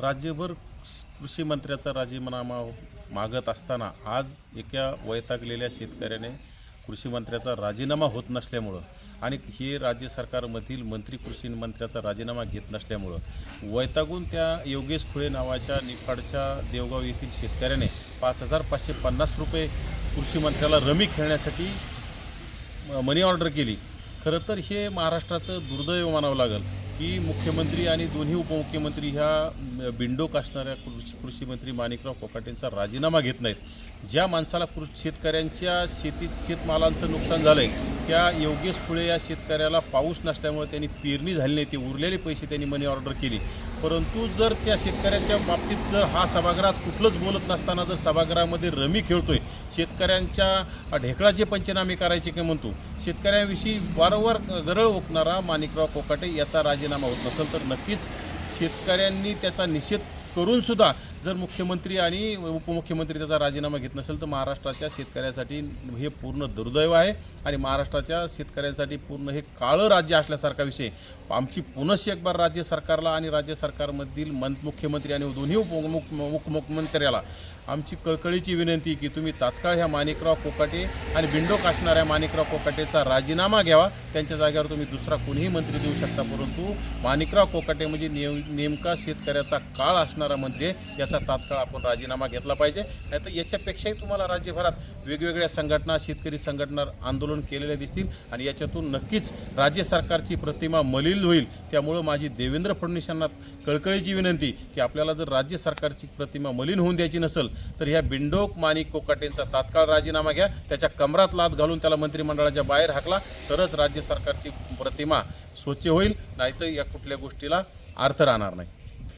राज्यभर कृषी मंत्र्याचा राजीनामा मागत असताना आज एका वैतागलेल्या शेतकऱ्याने कृषी मंत्र्याचा राजीनामा होत नसल्यामुळं आणि हे राज्य सरकारमधील मंत्री कृषी मंत्र्याचा राजीनामा घेत नसल्यामुळं वैतागून त्या योगेश खुळे नावाच्या निफाडच्या देवगाव येथील शेतकऱ्याने पाच हजार पाचशे पन्नास रुपये कृषी मंत्र्याला रमी खेळण्यासाठी मनी ऑर्डर केली. खरं तर हे महाराष्ट्राचं दुर्दैव मानावं लागेल. की मुख्यमंत्री आणि दोन्ही उपमुख्यमंत्री ह्या बिंडोक असणाऱ्या कृषी कृषी मंत्री माणिकराव कोकाटेंचा राजीनामा घेत नाहीत. ज्या माणसाला कृ शेतकऱ्यांच्या शेतीत शेतमालांचं नुकसान झालं आहे त्या योगेश फुळे या शेतकऱ्याला पाऊस नसल्यामुळे त्यांनी पेरणी झाली नाही ते उरलेले पैसे त्यांनी मनी ऑर्डर केली. परंतु जर त्या शेतकऱ्यांच्या बाबतीत जर हा सभागृहात कुठलंच बोलत नसताना जर सभागृहामध्ये रमी खेळतोय शेतकऱ्यांच्या ढेकळाचे पंचनामे करायचे काय म्हणतो शेतकऱ्यांविषयी वारंवार गरळ ओकणारा माणिकराव कोकाटे याचा राजीनामा होत नसेल तर नक्कीच शेतकऱ्यांनी त्याचा निषेध करूनसुद्धा जर मुख्यमंत्री आणि उपमुख्यमंत्री त्याचा राजीनामा घेत नसेल तर महाराष्ट्राच्या शेतकऱ्यासाठी हे पूर्ण दुर्दैव आहे आणि महाराष्ट्राच्या शेतकऱ्यांसाठी पूर्ण हे काळं राज्य असल्यासारखा विषय. आमची पुनश्च एक बार राज्य सरकारला आणि राज्य सरकारमधील मं मुख्यमंत्री आणि दोन्ही उपमुख मुख्यमंत्र्याला आमची कळकळीची विनंती की तुम्ही तात्काळ ह्या माणिकराव कोकाटे आणि बिंडोक असणाऱ्या माणिकराव कोकाटेचा राजीनामा घ्यावा. त्यांच्या जागेवर तुम्ही दुसरा कोणीही मंत्री देऊ शकता परंतु माणिकराव कोकाटे म्हणजे नेम नेमका शेतकऱ्याचा काळ असणारा मंत्री आहे. याचा तात्काळ आपण राजीनामा घेतला पाहिजे. नाही तर याच्यापेक्षाही तुम्हाला राज्यभरात वेगवेगळ्या संघटना शेतकरी संघटना आंदोलन केलेले दिसतील आणि याच्यातून नक्कीच राज्य सरकारची प्रतिमा मलिल होईल. त्यामुळं माझी देवेंद्र फडणवीस यांना कळकळीची विनंती की आपल्याला जर राज्य सरकारची प्रतिमा मलिन होऊन द्यायची नसेल तर ह्या बिंडोक माणिक कोकाटेंचा तात्काळ राजीनामा घ्या. त्याच्या कमरात लाद घालून त्याला मंत्रिमंडळाच्या बाहेर हाकला तरच राज्य सरकारची प्रतिमा स्वच्छ होईल. नाहीतर या कुठल्या गोष्टीला अर्थ राहणार नाही.